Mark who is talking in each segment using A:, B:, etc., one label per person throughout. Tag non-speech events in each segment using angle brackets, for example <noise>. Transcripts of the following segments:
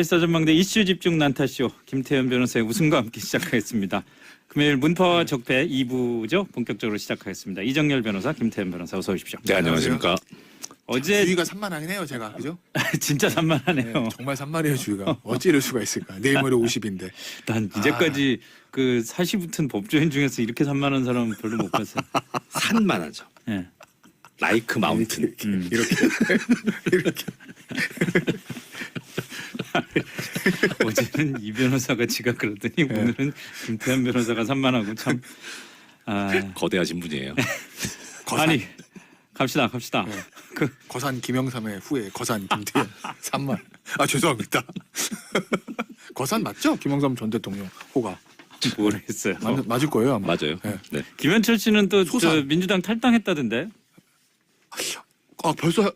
A: 헬스타 전망대 이슈 집중 난타쇼 김태현 변호사의 웃음과 함께 시작하겠습니다. 금요일 문파와 적폐 2부죠. 본격적으로 시작하겠습니다. 이정열 변호사, 김태현 변호사 어서 오십시오.
B: 네 안녕하십니까.
A: 어제
C: 주의가 산만하긴 해요 제가 그죠? <laughs>
A: 진짜 산만하네요.
C: 네, 정말 산만해요 주의가 어찌 이럴 수가 있을까 내일 모레 50인데
A: 난 이제까지 그 사시 붙은 법조인 중에서 이렇게 산만한 사람은 별로 못 봤어요. <laughs>
B: 산만하죠.
A: 예.
B: 라이크 마운틴.
A: 음.
C: 이렇게 이렇게 <laughs> <laughs>
A: 어제는 이 변호사가 지가 그러더니
B: 네.
A: 오늘은 김태현 변호사가 산만하고 참. 아,
B: 거대하신 분이에요. <laughs>
C: 거산
A: 아니 갑시다 갑시다.
C: 네.
A: 그
C: 거산 김영삼의 후예 거산 김태현 <laughs> 산만 아 죄송합니다 거산 맞죠 김영삼 전 대통령 호가
A: 모르겠어요.
C: 맞, 맞을 거예요 아마
B: 맞아요.
C: 네.
B: 네.
A: 김현철 씨는 또 저
C: 소산.
A: 민주당 탈당했다던데
C: 아 벌써 하-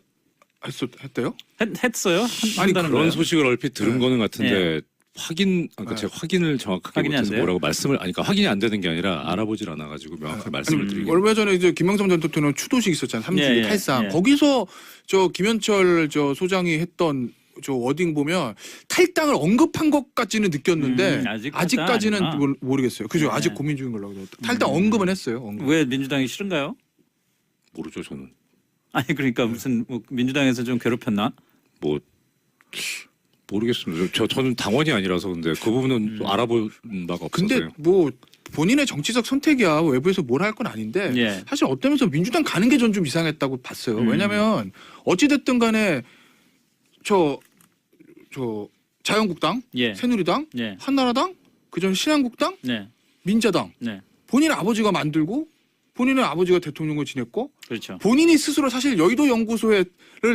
C: 했, 했대요?
A: 했, 했어요? 한,
C: 아니,
B: 그런
A: 거예요?
B: 소식을 얼핏 들은
C: 네.
B: 거는 같은데 확인 아까
C: 네.
B: 제가 확인을 정확하게 못해서? 뭐라고 말씀을 아니 그러니까 확인이 안 되는 게 아니라 알아보질 않아 가지고 명확하게 말씀을
C: 아니,
B: 드리기.
C: 얼마 전에 이제 김영삼 전 대통령 추도식 있었잖아요 삼주
A: 예, 예,
C: 탈상
A: 예.
C: 거기서 저 김현철 저 소장이 했던 저 워딩 보면 탈당을 언급한 것 같지는 느꼈는데
A: 음, 아직
C: 아직까지는
A: 탈당 아니구나.
C: 모르- 모르겠어요. 그죠?
A: 네.
C: 아직 고민 중인 걸로 알고 있어요. 탈당
A: 음.
C: 언급은 했어요. 언급.
A: 왜 민주당이 싫은가요?
B: 모르죠 저는.
A: 아니 그러니까 무슨 뭐 민주당에서 좀 괴롭혔나?
B: 뭐 모르겠습니다. 저 저는 당원이 아니라서 근데 그 부분은
A: 음.
B: 좀 알아본 바가
C: 근데
B: 없어서요.
C: 뭐 본인의 정치적 선택이야 외부에서 뭘 할 건 아닌데
A: 예.
C: 사실 어때면서 민주당 가는 게 전 좀 이상했다고 봤어요.
A: 음.
C: 왜냐하면 어찌 됐든 간에 저 저 자유한국당,
A: 예.
C: 새누리당,
A: 예.
C: 한나라당, 그전 신한국당,
A: 네.
C: 민자당
A: 네.
C: 본인의 아버지가 만들고 본인의 아버지가 대통령을 지냈고
A: 그렇죠.
C: 본인이 스스로 사실 여의도 연구소를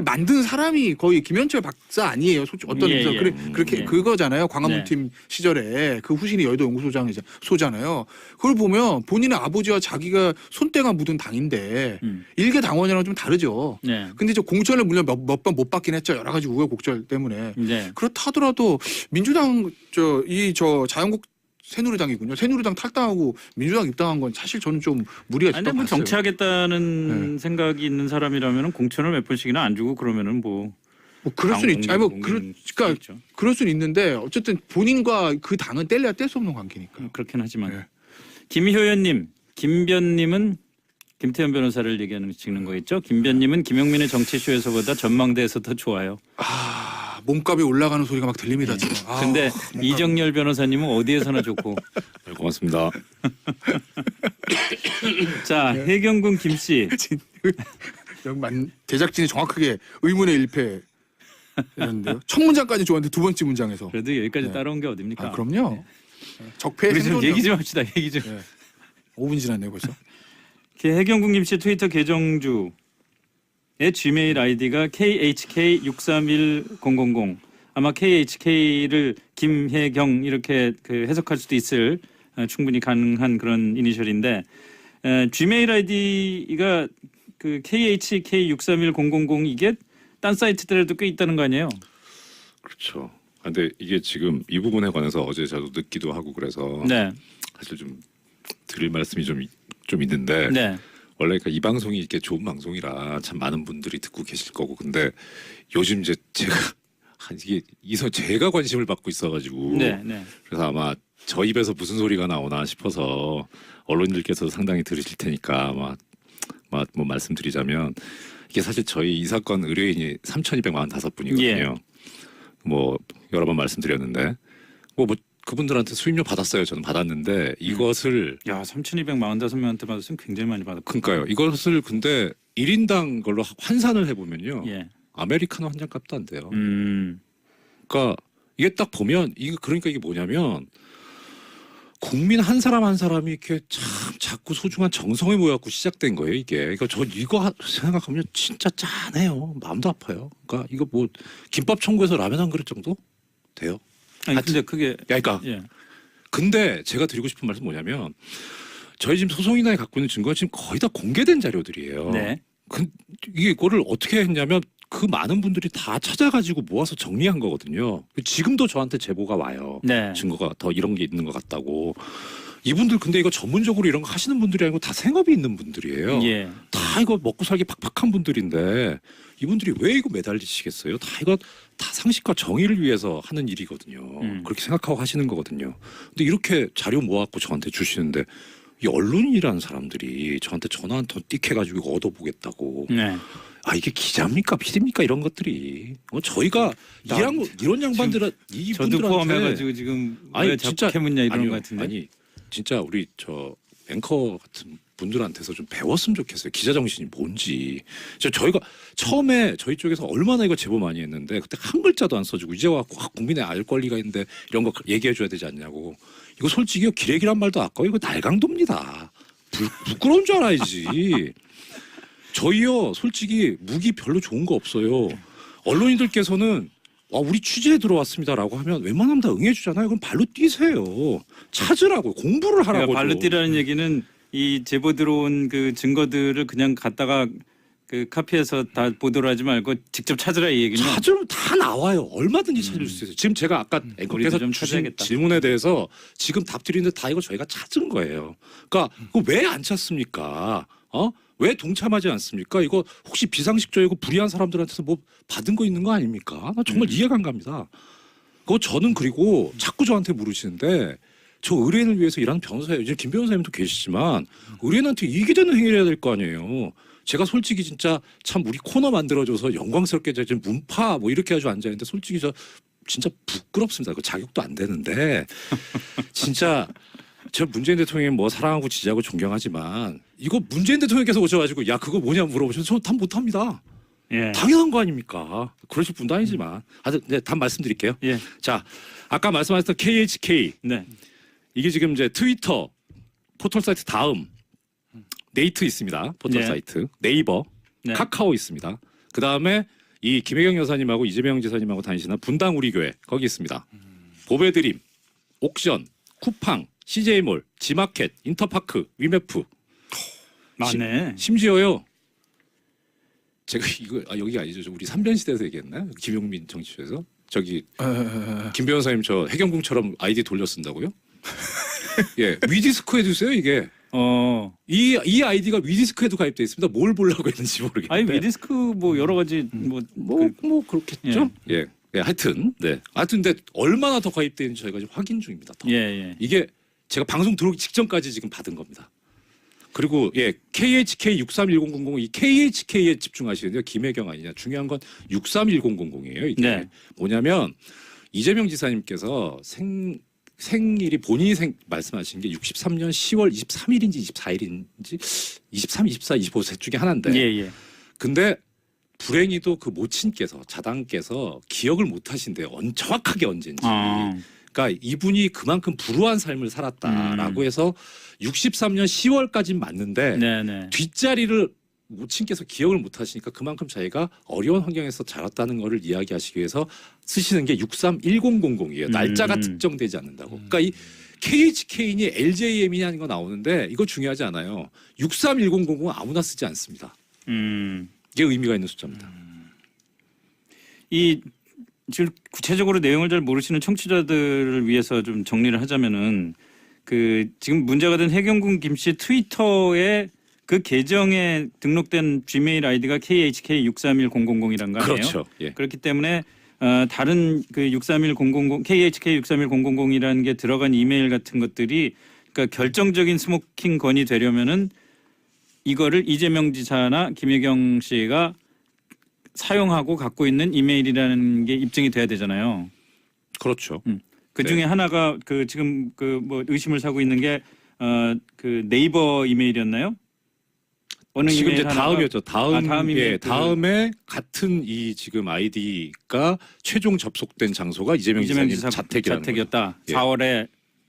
C: 만든 사람이 거의 김현철 박사 아니에요. 솔직히 어떤
A: 예,
C: 의미에서
A: 예.
C: 그래, 그렇게
A: 예.
C: 그거잖아요. 광화문
A: 네.
C: 팀 시절에 그 후신이 여의도 연구소장이자 소잖아요. 그걸 보면 본인의 아버지와 자기가 손때가 묻은 당인데
A: 음.
C: 일개 당원이랑 좀 다르죠.
A: 네.
C: 근데 저 공천을 물론 몇 번 못 받긴 했죠. 여러 가지 우여곡절 때문에.
A: 네.
C: 그렇다 하더라도 민주당 저 이 저 자유한국 새누리당이군요. 새누리당 탈당하고 민주당 입당한 건 사실 저는 좀 무리가
A: 아니
C: 있다고
A: 뭐
C: 봤어요.
A: 정치하겠다는 생각이 있는 사람이라면 공천을 몇 번씩이나 안 주고 그러면은 뭐
C: 뭐 그럴 수는 있죠. 아니 뭐
A: 공인-
C: 그러,
A: 공인
C: 그러니까
A: 있죠.
C: 그럴 수는 있는데 어쨌든 본인과 그 당은 뗄래야 뗄 수 없는 관계니까.
A: 음, 그렇긴 하지만
C: 네.
A: 김효연님, 김변님은 김태현 변호사를 얘기하는 찍는 거겠죠? 김변님은 김용민의 정치쇼에서보다 전망대에서 더 좋아요.
C: 아 몸값이 올라가는 소리가 막 들립니다 지금. 아,
A: 근데
C: 몸값.
A: 이정열 변호사님은 어디에서나 좋고. <laughs>
B: 네, 고맙습니다. <laughs>
A: 자 해경군 김 씨, <laughs>
C: 여기 만 제작진이 정확하게 의문의 일패. 첫 문장까지 좋았는데 두 번째 문장에서.
A: 그래도 여기까지
C: 네.
A: 따라온 게 어딥니까?
C: 아 그럼요. 적폐
A: 우리 좀 얘기 좀 합시다. 얘기 좀.
C: 네. 5분 지났네요 벌써.
A: 그 해경군 김씨 트위터 계정 주 의 지메일 아이디가 khk631000 아마 khk를 김혜경 이렇게 그 해석할 수도 있을 어, 충분히 가능한 그런 이니셜인데 에, 지메일 아이디가 그 khk631000 이게 딴 사이트들에도 꽤 있다는 거 아니에요?
B: 그렇죠. 아, 근데 이게 지금 이 부분에 관해서 어제 저도 듣기도 하고 그래서
A: 네,
B: 사실 좀 드릴 말씀이 좀, 좀 있는데
A: 네,
B: 원래 그러니까 이 방송이 이렇게 좋은 방송이라 참 많은 분들이 듣고 계실 거고 근데 요즘 이제 제가 <laughs> 한 이게 이서 제가 관심을 받고 있어가지고
A: 네, 네.
B: 그래서 아마 저 입에서 무슨 소리가 나오나 싶어서 언론인들께서 상당히 들으실 테니까 아마 뭐 말씀드리자면 이게 사실 저희 이 사건 의뢰인이 3,245분이거든요.
A: 예.
B: 뭐 여러 번 말씀드렸는데 뭐, 뭐 그분들한테 수임료 받았어요. 저는 받았는데 이것을
A: 야, 3,245명한테 받았으면 굉장히 많이 받았고.
B: 그러니까요. 이것을 근데 1인당 걸로 환산을 해보면요.
A: 예.
B: 아메리카노 한 잔 값도 안 돼요.
A: 음.
B: 그러니까 이게 딱 보면 이거 그러니까 이게 뭐냐면 국민 한 사람 한 사람이 이렇게 참 자꾸 소중한 정성이 모여갖고 시작된 거예요 이게. 그러니까 저 이거 하- 생각하면 진짜 짠해요. 마음도 아파요. 그러니까 이거 뭐 김밥 청구해서 라면 한 그릇 정도 돼요.
A: 아니
B: 하여튼-
A: 근데 그게
B: 야, 그러니까
A: 예.
B: 근데 제가 드리고 싶은 말씀 뭐냐면 저희 지금 소송이나에 갖고 있는 증거가 지금 거의 다 공개된 자료들이에요.
A: 네.
B: 그 이게 이거를 어떻게 했냐면 그 많은 분들이 다 찾아가지고 모아서 정리한 거거든요. 지금도 저한테 제보가 와요.
A: 네.
B: 증거가 더 이런 게 있는 것 같다고. 이분들 근데 이거 전문적으로 이런 거 하시는 분들이 아니고 다 생업이 있는 분들이에요.
A: 예.
B: 다 이거 먹고 살기 팍팍한 분들인데 이분들이 왜 이거 매달리시겠어요? 다 이거 다 상식과 정의를 위해서 하는 일이거든요.
A: 음.
B: 그렇게 생각하고 하시는 거거든요. 근데 이렇게 자료 모아갖고 저한테 주시는데 이 언론인이라는 사람들이 저한테 전화 한 통 띡해가지고 얻어보겠다고.
A: 네.
B: 아 이게 기자입니까 피디입니까 이런 것들이 어, 저희가
C: 나-
B: 이런 이런 양반들은 이
A: 저도
B: 분들한테
A: 포함해가지고 지금
B: 아니, 진짜-
A: 캐묻냐 이런
B: 아니요,
A: 것 같은데.
B: 아니 진짜 우리 저 앵커 같은 분들한테서 좀 배웠으면 좋겠어요. 기자 정신이 뭔지. 저 저희가 처음에 저희 쪽에서 얼마나 이거 제보 많이 했는데 그때 한 글자도 안 써주고 이제 아, 국민의 알 권리가 있는데 이런 거 얘기해 줘야 되지 않냐고. 이거 솔직히 기레기란 말도 아까워. 이거 날강도입니다. 부, 부끄러운 줄 알아야지. 저희요 솔직히 무기 별로 좋은 거 없어요. 언론인들께서는 아, 우리 취재에 들어왔습니다라고 하면 웬만하면 다 응해주잖아요. 그럼 발로 뛰세요. 찾으라고 공부를 하라고.
A: 그러니까 발로 뛰라는 얘기는 이 제보 들어온 그 증거들을 그냥 갖다가 그 카피해서 다 보도를 하지 말고 직접 찾으라 이 얘기는.
B: 찾으면 다 나와요. 얼마든지 찾을 수 있어요. 지금 제가 아까 앵커께서
A: 우리도 좀
B: 주신
A: 찾아야겠다.
B: 질문에 대해서 지금 답 드리는데 다 이거 저희가 찾은 거예요. 그러니까 왜 안 찾습니까? 어? 왜 동참하지 않습니까? 이거 혹시 비상식적이고 불의한 사람들한테서 뭐 받은 거 있는 거 아닙니까? 나 정말 이해가 안 갑니다. 그거 저는 그리고 자꾸 저한테 물으시는데 저 의뢰인을 위해서 일하는 변호사예요. 지금 김 변호사님도 계시지만 의뢰인한테 이익이 되는 행위를 해야 될 거 아니에요. 제가 솔직히 진짜 참 우리 코너 만들어줘서 영광스럽게 지금 문파 뭐 이렇게 가지고 앉아 있는데 솔직히 저 진짜 부끄럽습니다. 그 자격도 안 되는데 진짜 저 문재인 대통령이 뭐 사랑하고 지지하고 존경하지만 이거 문재인 대통령께서 오셔가지고 야 그거 뭐냐 물어보시면 저답 못합니다.
A: 예.
B: 당연한 거 아닙니까? 그러실 분도 아니지만 하여튼 네, 답 말씀드릴게요.
A: 예.
B: 자 아까 말씀하셨던 KHK
A: 네.
B: 이게 지금 이제 트위터 포털 사이트 다음 네이트 있습니다. 포털
A: 네.
B: 사이트 네이버
A: 네.
B: 카카오 있습니다. 그 다음에 이 김혜경 여사님하고 이재명 지사님하고 다니시는 분당 우리 교회 거기 있습니다. 보배드림, 옥션, 쿠팡, CJ몰, 지마켓, 인터파크, 위메프
A: 맞네.
B: 심지어요. 제가 이거 아, 여기가 아니죠. 저 우리 삼변 시대에서 얘기했나요? 김용민 정치쇼에서 저기. 김 변호사님 저 해경궁처럼 아이디 돌려 쓴다고요? 예, 위디스코 해주세요 이게.
A: 어.
B: 이, 이 아이디가 위디스크에도 가입돼 있습니다. 뭘 보려고 했는지 모르겠는데.
A: 아니 위디스크 뭐 여러 가지 뭐
B: 뭐,
A: 그-
B: 뭐 그렇겠죠. 예. 예. 하여튼 네. 하여튼 근데 얼마나 더 가입돼 있는지 저희가 지금 확인 중입니다. 더.
A: 예, 예.
B: 이게 제가 방송 들어오기 직전까지 지금 받은 겁니다. 그리고 예 KHK 631000이 KHK에 집중하시는데요. 김혜경 아니냐. 중요한 건 631000이에요. 이게
A: 네.
B: 뭐냐면 이재명 지사님께서 생 생일이 본인이 생 말씀하신 게 63년 10월 23일인지 24일인지 23, 24, 25세 중에 하나인데
A: 예, 예.
B: 근데 불행히도 그 모친께서 자당께서 기억을 못 하신대요. 언, 정확하게 언제인지.
A: 아.
B: 그러니까 이분이 그만큼 불우한 삶을 살았다라고
A: 음.
B: 해서 63년 10월까지 맞는데
A: 네, 네.
B: 뒷자리를 모친께서 기억을 못 하시니까 그만큼 자기가 어려운 환경에서 자랐다는 거를 이야기하시기 위해서 쓰시는 게 631000이에요.
A: 음.
B: 날짜가 특정되지 않는다고. 그러니까 이 KHK인이 LJM이냐 하는 거 나오는데 이거 중요하지 않아요. 631000은 아무나 쓰지 않습니다.
A: 음.
B: 이게 의미가 있는 숫자입니다.
A: 이 지금 구체적으로 내용을 잘 모르시는 청취자들을 위해서 좀 정리를 하자면은 그 지금 문제가 된 해경군 김씨 트위터에 그 계정에 등록된 지메일 아이디가 KHK631000이란 거 아니에요?
B: 그렇죠. 예.
A: 그렇기 때문에 어, 다른 그 631000 KHK 631000이라는 게 들어간 이메일 같은 것들이 그러니까 결정적인 스모킹 건이 되려면은 이거를 이재명 지사나 김혜경 씨가 사용하고 갖고 있는 이메일이라는 게 입증이 돼야 되잖아요.
B: 그렇죠.
A: 그
B: 네.
A: 중에 하나가 그 지금 그 뭐 의심을 사고 있는 게 어 그 네이버 이메일이었나요? 어느
B: 지금 이제 다음이었죠. 다음,
A: 아, 다음 이메일
B: 예,
A: 그-
B: 다음에 같은 이 지금 아이디가 최종 접속된 장소가 이재명,
A: 이재명
B: 지사님
A: 지사
B: 자택이라는
A: 자택이었다.
B: 예.
A: 4월에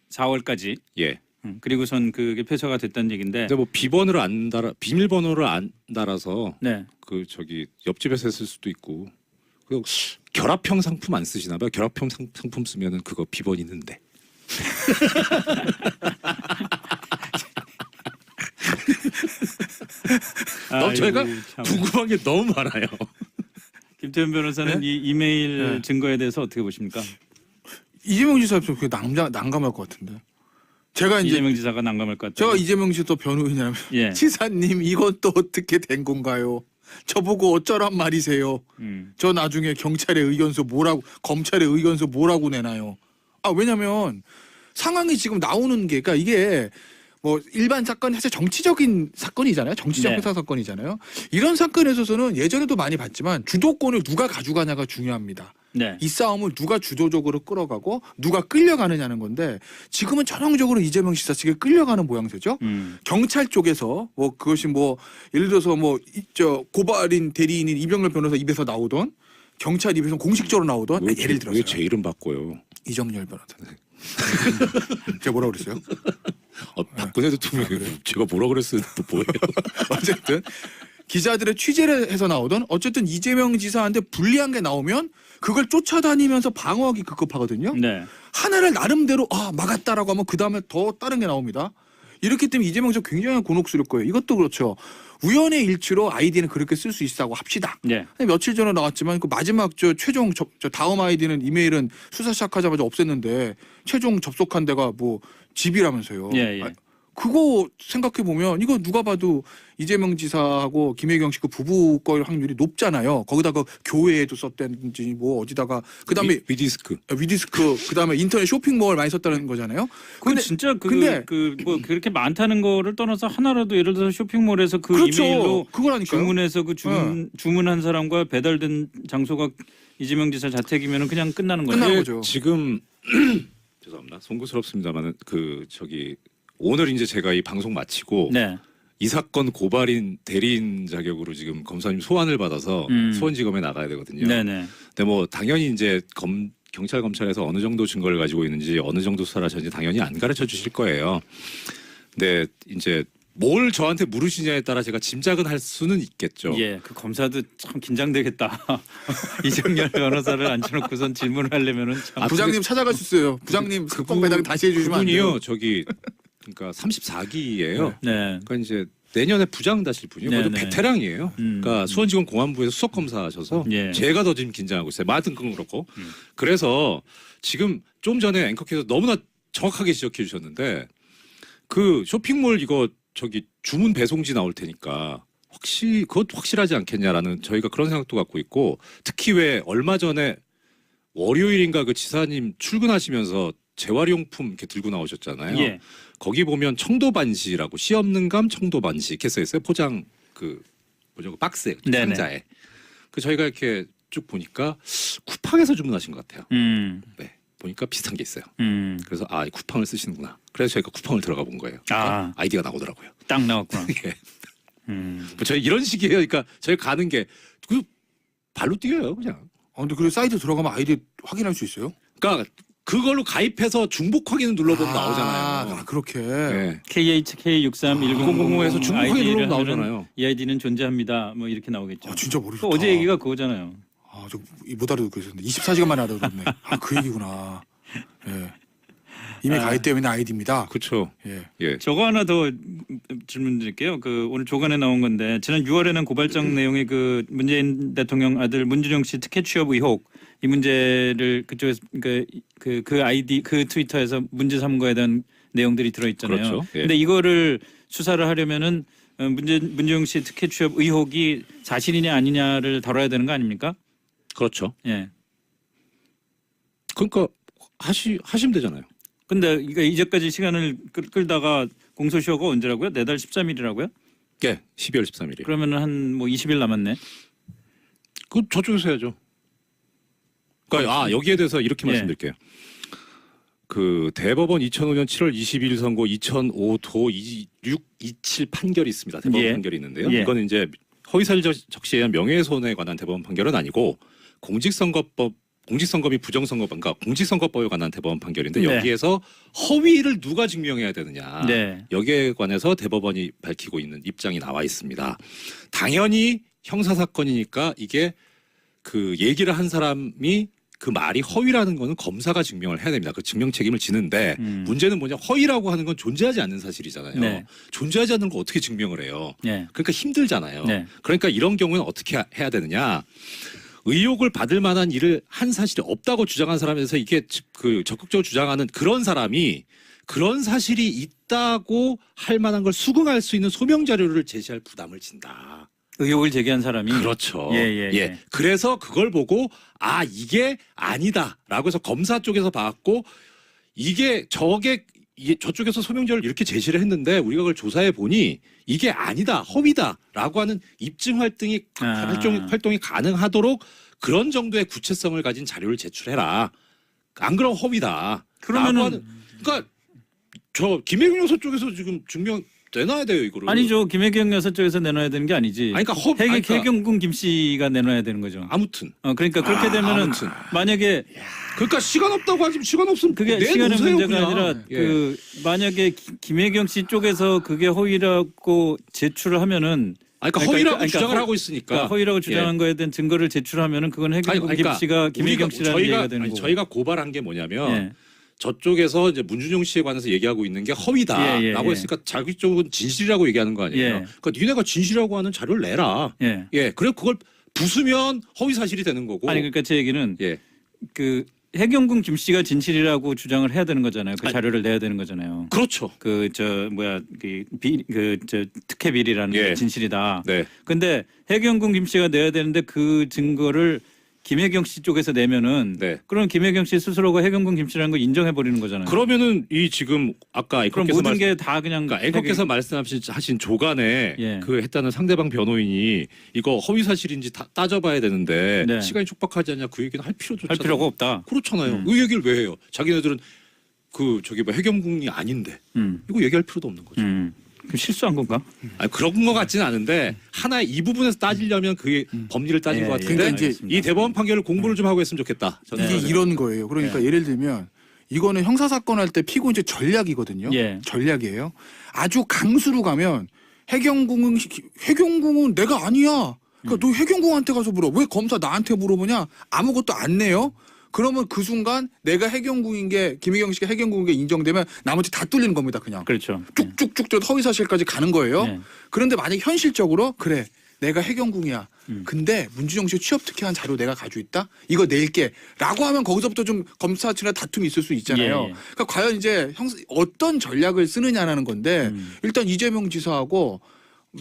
A: 4월까지.
B: 거죠. 예.
A: 음, 그리고선 그게 폐쇄가 됐다는 얘기인데.
B: 근데 뭐 비번을 안 달아 비밀번호를 안 달아서
A: 네.
B: 그 저기 옆집에서 했을 수도 있고 그 결합형 상품 안 쓰시나 봐요. 결합형 상, 상품 쓰면은 그거 비번 있는데. <laughs> 너무 저희가
A: 참.
B: 궁금한 게 너무 많아요.
A: 김태현 변호사는 이 이메일
C: 네.
A: 증거에 대해서 어떻게 보십니까?
C: 이재명 지사 좀 그게 남자 난감할 것 같은데. 제가 이제
A: 이재명 지사가 난감할 것 같다.
C: 제가 이재명 씨또 변호인이라면
A: 예. <laughs>
C: 지사님 이건 또 어떻게 된 건가요? 저보고 어쩌란 말이세요.
A: 음.
C: 저 나중에 경찰의 의견서 뭐라고 검찰의 의견서 뭐라고 내나요? 아 왜냐면 상황이 지금 나오는 게 그러니까 이게 뭐 일반 사건 사실 정치적인 사건이잖아요. 정치적
A: 네.
C: 회사 사건이잖아요. 이런 사건에 있어서는 예전에도 많이 봤지만 주도권을 누가 가져가냐가 중요합니다.
A: 네.
C: 이 싸움을 누가 주도적으로 끌어가고 누가 끌려가느냐는 건데 지금은 전형적으로 이재명 지사 측에 끌려가는 모양새죠.
A: 음.
C: 경찰 쪽에서 뭐 그것이 뭐 예를 들어서 뭐 저 고발인 대리인인 이병렬 변호사 입에서 나오던 경찰 입에서 공식적으로 나오던
B: 왜,
C: 예를 들어서
B: 왜 제 이름 바꿔요?
C: 이정열 변호사. <laughs> 제가 뭐라 그랬어요?
B: 아, 박근혜 대통령 이 제가 뭐라 그랬어요? 또 뭐예요? <laughs>
C: 어쨌든 기자들의 취재를 해서 나오던 어쨌든 이재명 지사한테 불리한 게 나오면 그걸 쫓아다니면서 방어하기 급급하거든요.
A: 네.
C: 하나를 나름대로 아 막았다라고 하면 그 다음에 더 다른 게 나옵니다. 이렇기 때문에 이재명 지사 굉장히 곤혹스러울 거예요. 이것도 그렇죠. 우연의 일치로 아이디는 그렇게 쓸 수 있다고 합시다.
A: 네.
C: 며칠 전에 나왔지만 그 마지막 저 최종 접, 저 다음 아이디는 이메일은 수사 시작하자마자 없앴는데 최종 접속한 데가 뭐 집이라면서요.
A: 예, 예.
C: 아, 그거 생각해 보면 이거 누가 봐도 이재명 지사하고 김혜경 씨 그 부부 걸 확률이 높잖아요. 거기다가 교회에도 썼다든지 뭐 어디다가 그다음에
B: 위, 위디스크.
C: 위디스크 그다음에 인터넷 쇼핑몰 많이 썼다는 거잖아요.
A: 그건
C: 근데
A: 진짜
C: 근데-
A: 그그뭐 그렇게 많다는 거를 떠나서 하나라도 예를 들어서 쇼핑몰에서 그
C: 그렇죠.
A: 이메일로
C: 그거라니까요.
A: 주문해서 그 주문 주문한 사람과 배달된 장소가 이재명 지사 자택이면은 그냥 끝나는 거죠.
C: 끝나는 거죠.
B: 지금 <clears throat> 죄송합니다. 송구스럽습니다만은 그 저기 오늘 이제 제가 이 방송 마치고
A: 네.
B: 이 사건 고발인 대리인 자격으로 지금 검사님 소환을 받아서
A: 음.
B: 수원지검에 나가야 되거든요.
A: 네, 네.
B: 근데 뭐 당연히 이제 검 경찰 검찰에서 어느 정도 증거를 가지고 있는지 어느 정도 수사를 하셨는지 당연히 안 가르쳐 주실 거예요. 근데 이제 뭘 저한테 물으시냐에 따라 제가 짐작은 할 수는 있겠죠.
A: 예, 그 검사도 참 긴장되겠다. <laughs> 이정열 변호사를 앉혀놓고선 질문을 하려면은 참.
B: 아,
C: 부장님 찾아갈 수 있어요. 부장님
B: 그분-
C: 배당 다시 해주시면 안 돼요.
B: 그분이요. 저기 그러니까 34기예요.
A: 네.
B: 그러니까 이제 내년에 부장 다실 분이요.
A: 네,
B: 그것도
A: 네.
B: 베테랑이에요.
A: 음.
B: 그러니까 수원지검 공안부에서 수석 검사하셔서
A: 예.
B: 제가 더 지금 긴장하고 있어요. 마든 건 그렇고.
A: 음.
B: 그래서 지금 좀 전에 앵커께서 너무나 정확하게 지적해 주셨는데 그 쇼핑몰 이거 저기 주문 배송지 나올 테니까 확실 그것 확실하지 않겠냐라는 저희가 그런 생각도 갖고 있고 특히 왜 얼마 전에 월요일인가 그 지사님 출근하시면서 재활용품 이렇게 들고 나오셨잖아요.
A: 예.
B: 거기 보면 청도 반지라고 씨 없는 감 청도 반지 이렇게 써 있어요. 포장 그 뭐죠 그 박스에
A: 네네.
B: 상자에. 그 저희가 이렇게 쭉 보니까 쿠팡에서 주문하신 것 같아요.
A: 음.
B: 네. 보니까 비슷한 게 있어요.
A: 음.
B: 그래서 아, 이 쿠팡을 쓰시는구나. 그래서 저희가 쿠팡을 들어가 본 거예요.
A: 아.
B: 아이디가 나오더라고요.
A: 딱 나왔구나. <laughs>
B: 예.
A: 음.
B: 뭐 저희 이런 식이에요. 그러니까 저희 가는 게 그 발로 뛰어요, 그냥.
C: 아, 근데 그 사이트 들어가면 아이디 확인할 수 있어요?
B: 그러니까 그걸로 가입해서 중복 확인을 눌러보면
C: 아,
B: 나오잖아요.
C: 아, 그렇게.
B: 네.
A: KHK631000
B: 000에서 중복 확인 눌러보면 나오잖아요.
A: 이 아이디는 존재합니다. 뭐 이렇게 나오겠죠.
C: 아, 진짜 머리
A: 그
C: 좋다.
A: 어제 얘기가 그거잖아요.
C: 아, 저못 알아듣고 있었는데 24시간 만에 알아듣네. 아, 그 얘기구나. 예. 이미
A: 아.
C: 가입되어 있는 아이디입니다.
B: 그렇죠.
C: 예.
B: 예.
A: 저거 하나 더 질문 드릴게요. 그 오늘 조간에 나온 건데 지난 6월에는 고발장 내용의 그 문재인 대통령 아들 문준영 씨 특혜 취업 의혹 이 문제를 그쪽에서 그, 그, 그 아이디 그 트위터에서 문제 삼은 거에 대한 내용들이 들어 있잖아요.
B: 그렇죠. 예.
A: 근데 이거를 수사를 하려면은 어, 문재 문준영 씨 특혜 취업 의혹이 사실이냐 아니냐를 다뤄야 되는 거 아닙니까?
B: 그렇죠.
A: 예.
B: 그러니까 하시 하시면 되잖아요.
A: 근데 이거 이제까지 시간을 끌, 끌다가 공소시효가 언제라고요? 내달 13일이라고요?
B: 예. 12월 13일이에요.
A: 그러면은 한뭐 20일 남았네.
B: 그 저쪽에서 해야죠. 그러니까 아 여기에 대해서 이렇게
A: 예.
B: 말씀드릴게요. 그 대법원 2005년 7월 22일 선고 2005도 2627 판결이 있습니다. 대법원
A: 예.
B: 판결이 있는데요.
A: 예.
B: 이거는 이제 허위사실 적- 적시에 의한 명예훼손에 관한 대법원 판결은 아니고 공직선거법 공직선거 및 부정선거 그러니까 공직선거법에 관한 대법원 판결인데
A: 네.
B: 여기에서 허위를 누가 증명해야 되느냐.
A: 네.
B: 여기에 관해서 대법원이 밝히고 있는 입장이 나와 있습니다. 당연히 형사 사건이니까 이게 그 얘기를 한 사람이 그 말이 허위라는 거는 검사가 증명을 해야 됩니다. 그 증명 책임을 지는데
A: 음.
B: 문제는 뭐냐 허위라고 하는 건 존재하지 않는 사실이잖아요.
A: 네.
B: 존재하지 않는 거 어떻게 증명을 해요?
A: 네.
B: 그러니까 힘들잖아요.
A: 네.
B: 그러니까 이런 경우는 어떻게 하- 해야 되느냐? 의혹을 받을 만한 일을 한 사실이 없다고 주장한 사람에 대해서 이게 즉- 그 적극적으로 주장하는 그런 사람이 그런 사실이 있다고 할 만한 걸 수긍할 수 있는 소명 자료를 제시할 부담을 진다.
A: 의혹을 제기한 사람이
B: 그렇죠.
A: 예, 예, 예.
B: 그래서 그걸 보고 아 이게 아니다라고 해서 검사 쪽에서 봤고 이게 저게 이게 저쪽에서 소명절을 이렇게 제시를 했는데 우리가 그걸 조사해 보니 이게 아니다 허위다라고 하는 입증 활동이
A: 아.
B: 활동, 활동이 가능하도록 그런 정도의 구체성을 가진 자료를 제출해라. 안 그럼 허위다.
A: 그러면은-
B: 하는- 그러니까 저 김혜경 여사 쪽에서 지금 증명 내놔야 돼요 이거를.
A: 아니죠. 김혜경 여사 쪽에서 내놔야 되는 게 아니지.
B: 아니, 그러니까 허,
A: 해경,
B: 아니, 그러니까
A: 해경군 김 씨가 내놔야 되는 거죠.
B: 아무튼.
A: 어, 그러니까 그렇게
B: 아,
A: 되면은
B: 아무튼.
A: 만약에
B: 그러니까 시간 없다고 하지 시간 없으면
A: 그게
B: 내놓으세요,
A: 시간의 문제가
B: 그냥.
A: 아니라
B: 예.
A: 그 만약에 기- 김혜경 씨 쪽에서 그게 허위라고 제출을 하면은
B: 아니, 그러니까
A: 그러니까
B: 허위라고
A: 그러니까
B: 주장을
A: 허-
B: 하고 있으니까
A: 그러니까 허위라고 주장한 거에 대한 증거를 제출하면은 그건 해경군
B: 아니, 그러니까
A: 김 씨가 김혜경
B: 우리가-
A: 씨라는
B: 저희가
A: 얘기가 되는
B: 아니,
A: 거고.
B: 저희가 고발한 게 뭐냐면
A: 예.
B: 저쪽에서 이제 문준용 씨에 관해서 얘기하고 있는 게 허위다라고
A: 예, 예, 예.
B: 했으니까 자기 쪽은 진실이라고 얘기하는 거 아니에요.
A: 예.
B: 그러니까 니네가 진실이라고 하는 자료를 내라.
A: 예.
B: 예, 그래 그걸 부수면 허위 사실이 되는 거고.
A: 아니 그러니까 제 얘기는
B: 예,
A: 그 해경군 김 씨가 진실이라고 주장을 해야 되는 거잖아요. 그
B: 아니.
A: 자료를 내야 되는 거잖아요.
B: 그렇죠.
A: 그 저 뭐야 그비그저 특혜 비리라는
B: 예.
A: 게 진실이다.
B: 네,
A: 근데 해경군 김 씨가 내야 되는데 그 증거를 김혜경 씨 쪽에서 내면은
B: 네.
A: 그럼 김혜경 씨 스스로가 해경군 김 씨라는 걸 인정해 버리는 거잖아요.
B: 그러면은 이 지금 아까
A: 그럼 모든
B: 말씀-
A: 게 다 그냥
B: 그러니까 앵커께서 말씀하신 하신 조간에
A: 예.
B: 그 했다는 상대방 변호인이 이거 허위 사실인지 다 따져봐야 되는데
A: 네.
B: 시간이 촉박하지 않냐 그 얘기는 할 필요조차
A: 할 필요가 없다.
B: 그렇잖아요.
A: 음.
B: 그 얘기를 왜 해요? 자기네들은 그 저기 뭐 해경궁이 아닌데
A: 음.
B: 이거 얘기할 필요도 없는 거죠.
A: 음. 그럼 실수한 건가?
B: 아니, 그런 거 같지는 않은데 하나의 이 부분에서 따지려면 그 법리를 따진
A: 예,
B: 것
A: 예,
B: 같은데
C: 그러니까 이제.
B: 이 대법원 판결을 공부를 좀 하고 했으면 좋겠다. 저는
C: 이게. 이런 거예요. 그러니까 예를 들면 이거는 형사 사건 할 때 피고인제 전략이거든요.
A: 예.
C: 전략이에요. 아주 강수로 가면 해경궁은 해경궁은 내가 아니야. 그러니까 너 해경궁한테 가서 물어. 왜 검사 나한테 물어보냐? 아무것도 안 내요. 그러면 그 순간 내가 해경궁인 게 김혜경 씨가 해경궁인 게 인정되면 나머지 다 뚫리는 겁니다. 그냥
A: 그렇죠.
C: 쭉쭉쭉 저 허위 사실까지 가는 거예요.
A: 예.
C: 그런데 만약 현실적으로 그래 내가 해경궁이야.
A: 음.
C: 근데 문준영 씨 취업 특혜한 자료 내가 가지고 있다. 이거 낼게.라고 하면 거기서부터 좀 검사 측이나 다툼이 있을 수 있잖아요.
A: 예, 예.
C: 그러니까 과연 이제 형 어떤 전략을 쓰느냐라는 건데
A: 음.
C: 일단 이재명 지사하고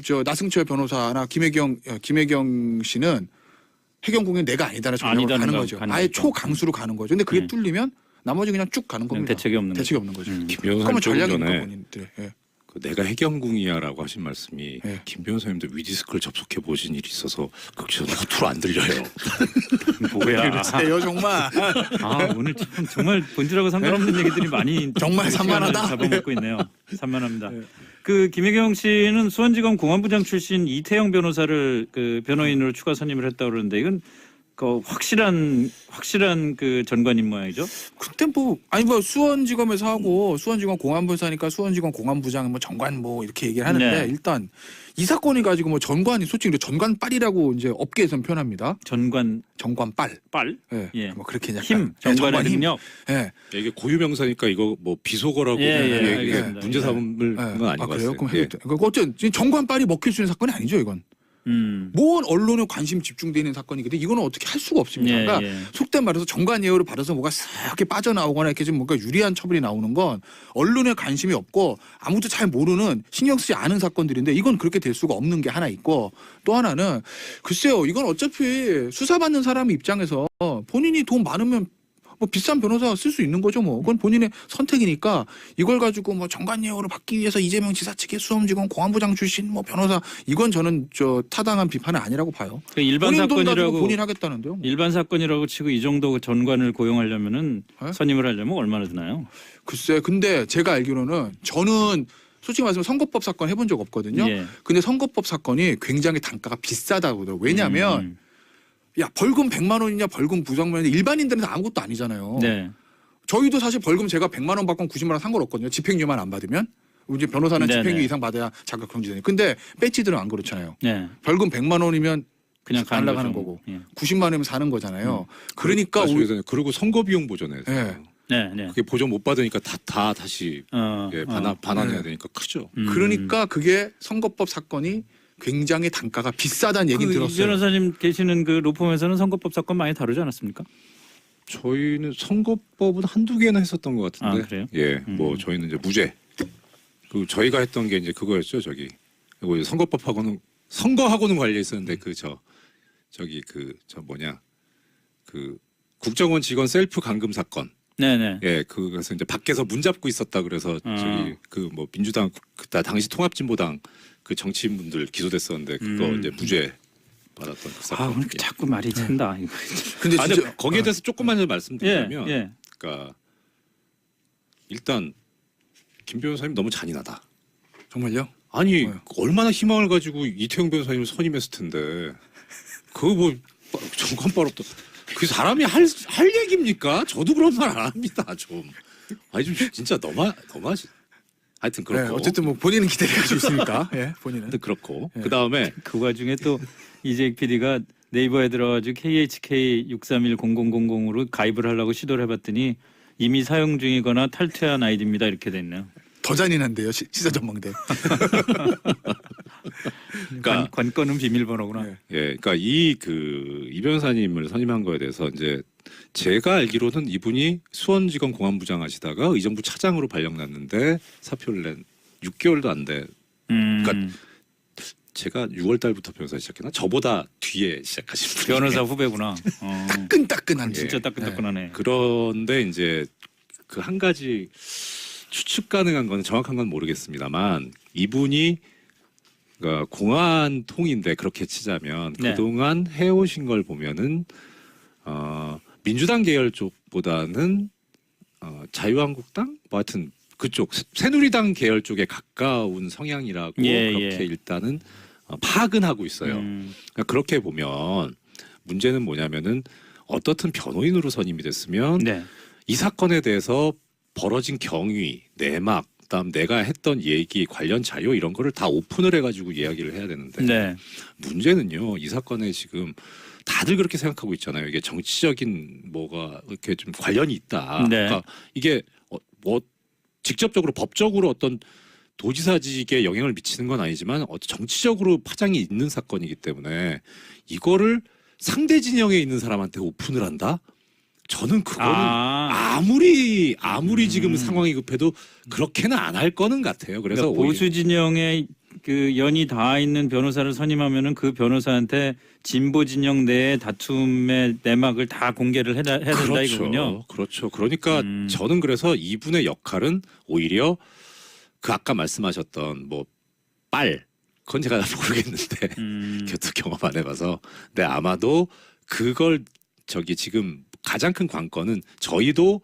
C: 저 나승철 변호사나 김혜경 어, 김혜경 씨는 해경궁이 내가 아니다라는 전략으로
A: 아니다는
C: 가는
A: 거,
C: 거죠.
A: 가는
C: 아예
A: 거죠.
C: 초강수로 가는 거죠. 근데 그게
A: 네.
C: 뚫리면 나머지 그냥 쭉 가는
A: 그냥
C: 겁니다.
A: 대책이 없는
C: 대책이
A: 거죠.
C: 없는 거죠.
A: 음.
B: 김
C: 그러면
B: 변호사님 조금
C: 전략이니까
B: 전에
C: 본인들. 예.
B: 그 내가 해경궁이야라고 하신 말씀이
C: 예.
B: 김 변호사님도 위디스크를 접속해 보신 일이 있어서 그저 후투로 <laughs> 안 들려요. <laughs>
A: 뭐야?
C: 글쎄요 정말. <laughs>
A: 아 오늘 참 정말 본질하고 상관없는 얘기들이 많이
C: 정말 산만하다.
A: 잡아먹고 있네요. 산만합니다.
C: 네.
A: 그 김혜경 씨는 수원지검 공안부장 출신 이태영 변호사를 그 변호인으로 추가 선임을 했다 고 그러는데 이건 그 확실한 확실한 그 전관인 모양이죠.
C: 그때 뭐 아니 뭐 수원지검에서 하고 수원지검 공안부사니까 수원지검 공안부장 뭐 정관 뭐 이렇게 얘기를 하는데
A: 네.
C: 일단 이 사건이 가지고 뭐 전관이 솔직히 전관빨이라고 이제 업계에서는 표현합니다.
A: 전관
C: 전관빨.
A: 빨,
C: 예.
A: 예.
C: 뭐 그렇게 약간
A: 힘,
C: 예,
A: 전관의
C: 힘.
A: 능력.
C: 예.
B: 이게 고유명사니까 이거 뭐 비속어라고
A: 예, 예,
B: 이게
A: 알겠습니다.
B: 문제 삼을
C: 예.
B: 건 아닌
C: 아,
B: 것
C: 그래요?
B: 같아요.
C: 그럼
B: 예.
C: 해도 돼. 그러니까 어쨌든 전관빨이 먹힐 수 있는 사건이 아니죠, 이건.
A: 음.
C: 뭔 언론에 관심 집중되는 사건이거든. 이거는 어떻게 할 수가 없습니다.
A: 예,
C: 그러니까
A: 예.
C: 속된 말해서 정관 예우를 받아서 뭐가 싹게 빠져나오거나 이렇게 좀 뭔가 유리한 처벌이 나오는 건 언론에 관심이 없고 아무도 잘 모르는 신경 쓰지 않은 사건들인데 이건 그렇게 될 수가 없는 게 하나 있고 또 하나는 글쎄요 이건 어차피 수사받는 사람 입장에서 본인이 돈 많으면 뭐 비싼 변호사 쓸 수 있는 거죠 뭐 그건 본인의 선택이니까 이걸 가지고 뭐 정관 예우를 받기 위해서 이재명 지사 측의 수험직원 공안부장 출신 뭐 변호사 이건 저는 저 타당한 비판은 아니라고 봐요.
A: 그 일반
C: 본인 돈
A: 사건이라고
C: 본인 하겠다는데요. 뭐.
A: 일반 사건이라고 치고 이 정도 전관을 고용하려면은
C: 예?
A: 선임을 하려면 얼마나 드나요?
C: 글쎄, 근데 제가 알기로는 저는 솔직히 말하면 선거법 사건 해본 적 없거든요.
A: 예.
C: 근데 선거법 사건이 굉장히 단가가 비싸다고 그러더라고요. 왜냐하면
A: 음,
C: 야 벌금 100만 원이냐 벌금 부상만 일반인들은 아무것도 아니잖아요.
A: 음. 네.
C: 저희도 사실 벌금 제가 100만 원 받건 90만 원 상관없거든요. 집행유예만 안 받으면 이제 변호사는
A: 네네.
C: 집행유예 이상 받아야 자격 정지되니. 근데 배지들은 안 그렇잖아요.
A: 네.
C: 벌금 100만 원이면
A: 그냥 가는
C: 날라가는. 거고.
A: 예.
C: 90만 원이면 사는 거잖아요. 그러니까
B: 나중에
C: 우리-
B: 그리고 선거 비용 보전해야 돼요.
C: 예.
A: 네, 네.
B: 그게 보전 못 받으니까 다, 다 다시
A: 어,
B: 예,
A: 어.
B: 반환, 반환해야
C: 네.
B: 되니까 크죠.
A: 음.
C: 그러니까 그게 선거법 사건이 굉장히 단가가 비싸다는 얘기
A: 그
C: 들었어요.
A: 변호사님 계시는 그 로펌에서는 선거법 사건 많이 다루지 않았습니까?
B: 저희는 선거법은 한두 개나 했었던 것 같은데.
A: 아, 그래요?
B: 예,
A: 음.
B: 뭐 저희는 이제 무죄. 그 저희가 했던 게 이제 그거였죠, 저기. 그리고 이제 선거법하고는 선거하고는 관련 있었는데 그 저 저기 그 저 뭐냐 그 국정원 직원 셀프 감금 사건
A: 네네.
B: 예 그래서 이제 밖에서 문 잡고 있었다 그래서
A: 아.
B: 저기 그 뭐 민주당 그때 당시 통합진보당 그 정치인분들 기소됐었는데 그거
A: 음.
B: 이제 무죄 받았던
A: 그아
B: 사건
A: 오늘 자꾸 말이 찬다. 이거.
C: 근데
B: 아, <laughs> 근데
C: 진짜
B: 거기에 대해서 조금만 더
A: 예,
B: 말씀드리자면
A: 예.
B: 그러니까 일단 김 변호사님 너무 잔인하다.
C: 정말요?
B: 아니
C: 뭐요?
B: 얼마나 희망을 가지고 이태용 변호사님을 선임했을 텐데 그거 뭐 정권 바로또 그 사람이 할 할 얘기입니까? 저도 그런 말 안 합니다 좀. 아니 좀 진짜 너무 너무 하여튼
C: 네,
B: 그렇고
C: 어쨌든 뭐 본인은 기대를 가지고 있으니까. <laughs> 예, 본인은.
B: 그렇고
C: 예.
B: 그 다음에 <laughs>
A: 그 와중에 또 이재익 PD가 네이버에 들어가지고 KHK 6310000으로 가입을 하려고 시도를 해봤더니 이미 사용 중이거나 탈퇴한 아이디입니다 이렇게 돼 있네요.
C: 더 잔인한데요. 시, 시사 전망대.
B: 그러니까 <laughs>
A: 관, 관건은 비밀번호구나.
C: 네.
B: 예, 그러니까 이 그 이 변호사님을 선임한 거에 대해서 이제 제가 알기로는 이분이 수원지검 공안부장 하시다가 의정부 차장으로 발령났는데 사표를 낸 6개월도 안 돼.
A: 음,
B: 그러니까 제가 6월 달부터 변호사 시작했나? 저보다 뒤에 시작하신 분이
A: 변호사 후배구나. 어, <laughs>
C: 따끈따끈한
A: 진짜
B: 예.
A: 따끈따끈하네.
B: 그런데 이제 그 한 가지 추측 가능한 건 정확한 건 모르겠습니다만 이분이 그러니까 공안 통인데 그렇게 치자면
A: 네.
B: 그동안 해오신 걸 보면은 어 민주당 계열 쪽보다는 어 자유한국당 뭐 하여튼 그쪽 새- 새누리당 계열 쪽에 가까운 성향이라고
A: 예,
B: 그렇게
A: 예.
B: 일단은 어, 파악은 하고 있어요.
A: 음,
B: 그러니까 그렇게 보면 문제는 뭐냐면은 어떻든 변호인으로 선임이 됐으면
A: 네.
B: 이 사건에 대해서 벌어진 경위, 내막, 그다음 내가 했던 얘기, 관련 자료 이런 거를 다 오픈을 해가지고 이야기를 해야 되는데
A: 네.
B: 문제는요 이 사건에 지금 다들 그렇게 생각하고 있잖아요. 이게 정치적인 뭐가 이렇게 좀 관련이 있다.
A: 네.
B: 그러니까 이게 어, 뭐 직접적으로 법적으로 어떤 도지사직에 영향을 미치는 건 아니지만 어, 정치적으로 파장이 있는 사건이기 때문에 이거를 상대 진영에 있는 사람한테 오픈을 한다? 저는 그거는
A: 아,
B: 아, 무리 아무리 지금
A: 음.
B: 상황이 급해도 그렇게는 안 할 거는 같아요. 그래서
A: 그러니까
B: 오히려-
A: 보수 진영에 그 연이 닿아 있는 변호사를 선임하면은 그 변호사한테 진보 진영 내의 다툼의 내막을 다 공개를 해야, 해야 된다 이거군요.
B: 그렇죠. 그러니까
A: 음.
B: 저는 그래서 이분의 역할은 오히려 그 아까 말씀하셨던 뭐 빨 그건 제가 <laughs> 모르겠는데
A: 음, <laughs>
B: 교통 경험 안 해봐서 근데 아마도 그걸 저기 지금 가장 큰 관건은 저희도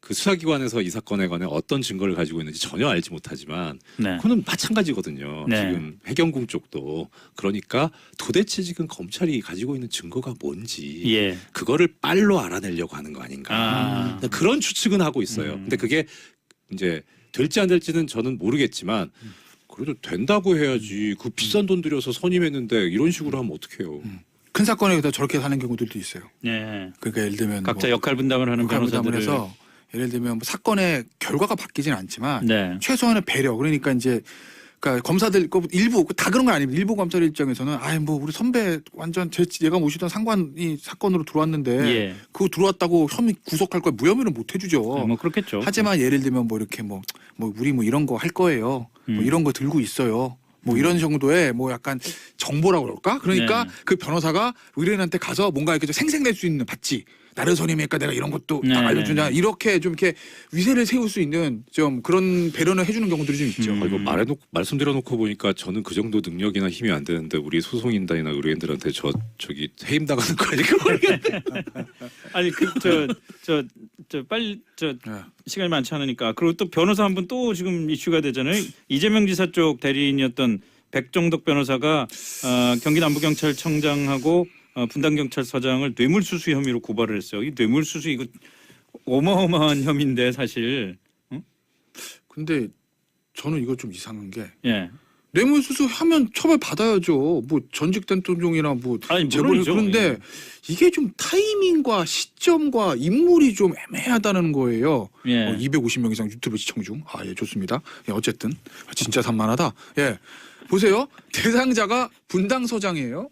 B: 그 수사기관에서 이 사건에 관해 어떤 증거를 가지고 있는지 전혀 알지 못하지만
A: 네.
B: 그거는 마찬가지거든요.
A: 네.
B: 지금 해경궁 쪽도 그러니까 도대체 지금 검찰이 가지고 있는 증거가 뭔지
A: 예.
B: 그거를 빨로 알아내려고 하는 거 아닌가
A: 아,
B: 근데 그런 추측은 하고 있어요.
A: 음.
B: 근데 그게 이제 될지 안 될지는 저는 모르겠지만 그래도 된다고 해야지 그 비싼 돈 들여서 선임했는데 이런 식으로 하면 어떡해요.
C: 큰 사건에다 저렇게 하는 경우들도 있어요.
A: 예.
C: 그러니까 예를 들면
A: 각자
C: 뭐
A: 역할 분담을 하는
C: 역할 분담을
A: 변호사들을
C: 해서 예를 들면 뭐 사건의 결과가 바뀌진 않지만
A: 네.
C: 최소한의 배려 그러니까 이제 그러니까 검사들 거 일부 다 그런 건 아니고 일부 검찰 입장에서는 아이 뭐 우리 선배 완전 제 얘가 모시던 상관이 사건으로 들어왔는데
A: 예.
C: 그거 들어왔다고 혐의 구속할 거야 무혐의는 못 해주죠.
A: 뭐 그렇겠죠.
C: 하지만 예를 들면 뭐 이렇게 뭐 뭐 우리 뭐 이런 거 할 거예요. 뭐
A: 음.
C: 이런 거 들고 있어요. 뭐 이런 정도의 뭐 약간 정보라고 그럴까? 그러니까
A: 네.
C: 그 변호사가 의뢰인한테 가서 뭔가 이렇게 좀 생생낼 수 있는 받지. 나를 선임했까 내가 이런 것도
A: 네,
C: 딱
A: 네,
C: 알려주냐
A: 네.
C: 이렇게 좀 이렇게 위세를 세울 수 있는 좀 그런 배려를 해주는 경우들이 좀 있죠.
A: 음.
B: 아, 이거 말해놓고 말씀드려놓고 보니까 저는 그 정도 능력이나 힘이 안 되는데 우리 소송인단이나 의뢰인들한테 저 저기 해임 당하는 거 아닐까 모르겠네. <laughs>
A: 아니 그 저 저 저 빨리 저
C: 네.
A: 시간이 많지 않으니까 그리고 또 변호사 한 분 또 지금 이슈가 되잖아요. 이재명 지사 쪽 대리인이었던 백정덕 변호사가 어, 경기 남부경찰청장하고 어, 분당 경찰서장을 뇌물수수 혐의로 고발을 했어요. 이 뇌물수수 이거 어마어마한 혐의인데 사실
C: 근데 저는 이거 좀 이상한 게
A: 예
C: 뇌물수수 하면 처벌 받아야죠. 뭐 전직 대통령이나 뭐
A: 아니 물론이죠.
C: 그런데
A: 예.
C: 이게 좀 타이밍과 시점과 인물이 좀 애매하다는 거예요.
A: 예.
C: 어, 250명 이상 유튜브 시청 중. 아, 예, 좋습니다. 예, 어쨌든 아, 진짜 산만하다. 예. 보세요. <laughs> 대상자가 분당 서장이에요.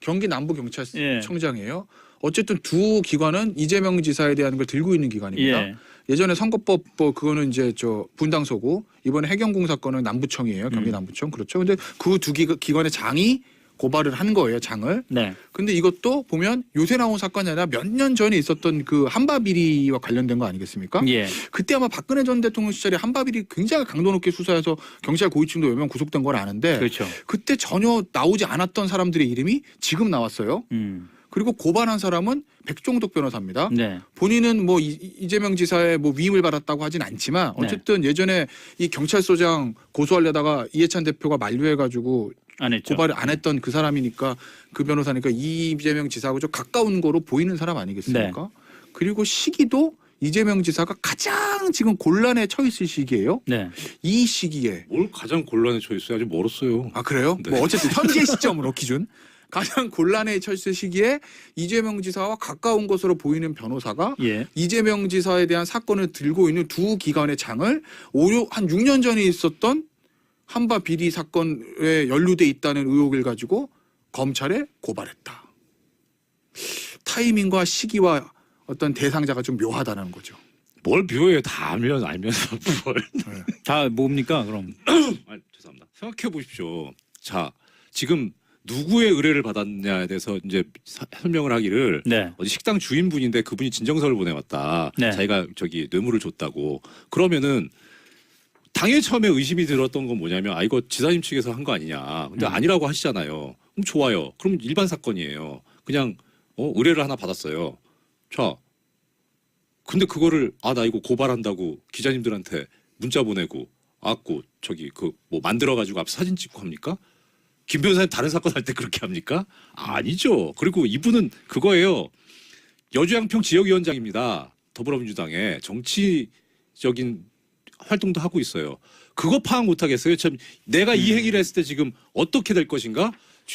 C: 경기 남부 경찰청장이에요. 어쨌든 두 기관은 이재명 지사에 대한 걸 들고 있는 기관입니다.
A: 예.
C: 예전에 선거법 뭐 그거는 이제 저 분당서고 이번에 해경공 사건은 남부청이에요. 경기
A: 음.
C: 남부청 그렇죠. 근데 그 두 기관의 장이 고발을 한 거예요. 장을.
A: 네.
C: 근데 이것도 보면 요새 나온 사건이 아니라 몇 년 전에 있었던 그 한바 비리와 관련된 거 아니겠습니까?
A: 예.
C: 그때 아마 박근혜 전 대통령 시절에 한바 비리 굉장히 강도 높게 수사해서 경찰 고위층도 몇 명 구속된 걸 아는데
A: 그렇죠.
C: 그때 전혀 나오지 않았던 사람들의 이름이 지금 나왔어요.
A: 음.
C: 그리고 고발한 사람은 백종덕 변호사입니다.
A: 네. 본인은
C: 뭐 이- 이재명 지사의 뭐 위임을 받았다고 하진 않지만
A: 네.
C: 어쨌든 예전에 이 경찰서장 고소하려다가 이해찬 대표가 만류해가지고
A: 안 했죠.
C: 고발을 안 했던 그 사람이니까 그 변호사니까 이재명 지사하고 좀 가까운 거로 보이는 사람 아니겠습니까?
A: 네.
C: 그리고 시기도 이재명 지사가 가장 지금 곤란에 처했을 시기예요.
A: 네.
C: 이 시기에
B: 뭘 가장 곤란에 처했어요? 아직 멀었어요.
C: 아 그래요?
B: 네.
C: 뭐 어쨌든 현재 <laughs> 시점으로 기준 가장 곤란에 처했을 시기에 이재명 지사와 가까운 것으로 보이는 변호사가
A: 예.
C: 이재명 지사에 대한 사건을 들고 있는 두 기관의 장을 오려 한 6년 전에 있었던 한바 비리 사건에 연루돼 있다는 의혹을 가지고 검찰에 고발했다. 타이밍과 시기와 어떤 대상자가 좀 묘하다는 거죠.
B: 뭘 비워요? 다 알면 알면서 <laughs> 뭘?
A: 다 뭡니까 그럼? <clears throat>
B: 아, 죄송합니다. 생각해 보십시오. 자, 지금 누구의 의뢰를 받았냐에 대해서 이제 사- 설명을 하기를
A: 네.
B: 어디 식당 주인분인데 그분이 진정서를 보내왔다.
A: 네.
B: 자기가 저기 뇌물을 줬다고. 그러면은 당일 처음에 의심이 들었던 건 뭐냐면 아 이거 지사님 측에서 한 거 아니냐. 근데
A: 음.
B: 아니라고 하시잖아요. 그럼 좋아요. 그럼 일반 사건이에요. 그냥 어, 의뢰를 하나 받았어요. 자, 근데 그거를 아 나 이거 고발한다고 기자님들한테 문자 보내고 아고 저기 그 뭐 만들어 가지고 앞 사진 찍고 합니까? 김 변호사님 다른 사건 할 때 그렇게 합니까? 아니죠. 그리고 이분은 그거예요. 여주양평 지역위원장입니다. 더불어민주당의 정치적인 활동도 하고 있어요. 그거 파악 못 하겠어요. 참 내가 이 행위를 했을 때 지금 어떻게 될 것인가?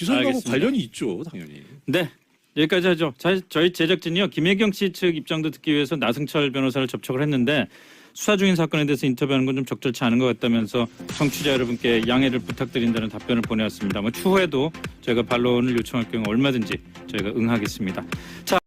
A: 알겠습니다.
B: 관련이 있죠, 당연히.
A: 네. 여기까지 하죠. 자, 저희 제작진이요. 김혜경 씨 측 입장도 듣기 위해서 나승철 변호사를 접촉을 했는데 수사 중인 사건에 대해서 인터뷰하는 건 좀 적절치 않은 것 같다면서 청취자 여러분께 양해를 부탁드린다는 답변을 보내왔습니다. 뭐 추후에도 저희가 반론을 요청할 경우 얼마든지 저희가 응하겠습니다. 자.